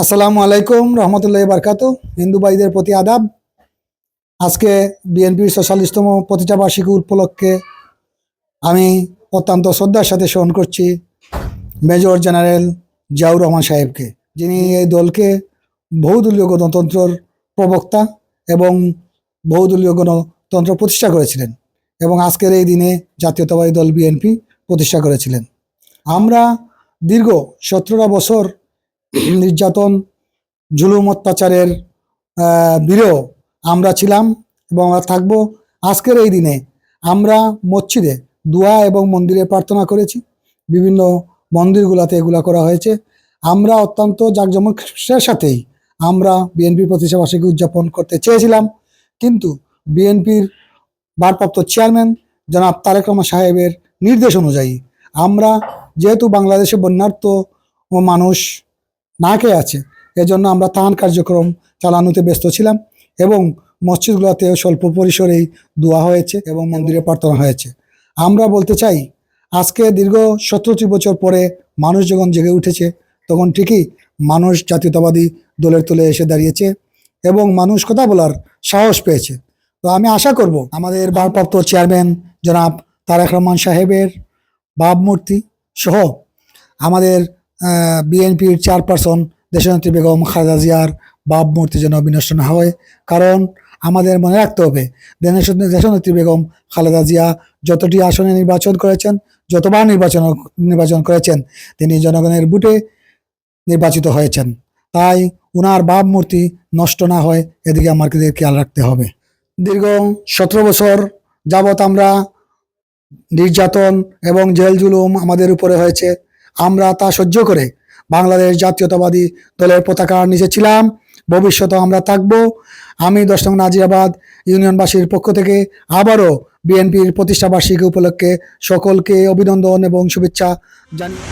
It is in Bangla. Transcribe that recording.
আসসালামু আলাইকুম রহমতুল্লাহ বারকাত। হিন্দু ভাইদের প্রতি আদাব। আজকে বিএনপির ছশাল্লিশতম প্রতিটা বার্ষিকী উপলক্ষে আমি অত্যন্ত শ্রদ্ধার সাথে স্মরণ করছি মেজর জেনারেল জিয়াউর রহমান সাহেবকে, যিনি এই দলকে বহুদলীয় গণতন্ত্রর প্রবক্তা এবং বহুদলীয় গণতন্ত্র প্রতিষ্ঠা করেছিলেন এবং আজকের এই দিনে জাতীয়তাবাদী দল বিএনপি প্রতিষ্ঠা করেছিলেন। আমরা দীর্ঘ সতেরোটা বছর নির্যাতন, জুলুম, অত্যাচারের বিরেও আমরা ছিলাম এবং আমরা থাকব আজকের এই দিনে। আমরা মসজিদে দোয়া এবং মন্দিরে প্রার্থনা করেছি। বিভিন্ন মন্দিরগুলোতে এগুলা করা হয়েছে। আমরা অত্যন্ত জাঁকজমকের সাথেই আমরা বিএনপি প্রতিষ্ঠাবার্ষিকী উদযাপন করতে চেয়েছিলাম। কিন্তু বিএনপির ভারপ্রাপ্ত চেয়ারম্যান জনাব তারেক রহমান সাহেবের নির্দেশ অনুযায়ী আমরা যেহেতু বাংলাদেশে বন্যার্থ ও মানুষ না খেয়ে আছে। এজন্য আমরা তাহান কার্যক্রম চালানোতে ব্যস্ত ছিলাম এবং মসজিদগুলোতেও স্বল্প পরিসরেই দোয়া হয়েছে এবং মন্দিরে প্রার্থনা হয়েছে। আমরা বলতে চাই, আজকে দীর্ঘ সতেরোটি বছর পরে মানুষ যখন জেগে উঠেছে, তখন ঠিকই মানুষ জাতীয়তাবাদী দলের তুলে এসে দাঁড়িয়েছে এবং মানুষ কথা বলার সাহস পেয়েছে। তো আমি আশা করব, আমাদের ভারপ্রাপ্ত চেয়ারম্যান জনাব তারেক রহমান সাহেবের ভাবমূর্তি সহ আমাদের বিএনপির চেয়ারপারসন দেশনেত্রী বেগম খালেদা জিয়ার ভাবমূর্তি যেন বিনষ্ট না হয়। কারণ আমাদের মনে রাখতে হবে দেশ- দেশনেত্রী বেগম খালেদা জিয়া যতটি আসনে নির্বাচন করেছেন, যতবার নির্বাচন নির্বাচন করেছেন, তিনি জনগণের বুটে নির্বাচিত হয়েছেন। তাই উনার ভাবমূর্তি নষ্ট না হয়, এদিকে আমাদের খেয়াল রাখতে হবে। দীর্ঘ সতেরো বছর যাবৎ আমরা নির্যাতন এবং জেল জুলুম আমাদের উপরে হয়েছে। আমরা তা সহ্য করে বাংলাদেশ জাতীয়তাবাদী দলের পতাকার নিচে ছিলাম। ভবিষ্যতে আমরা থাকব। আমি দশ নং নাজিরাবাদ ইউনিয়নবাসীর পক্ষ থেকে আবারও বিএনপির প্রতিষ্ঠাবার্ষিকী উপলক্ষে সকলকে অভিনন্দন এবং শুভেচ্ছা জানিয়ে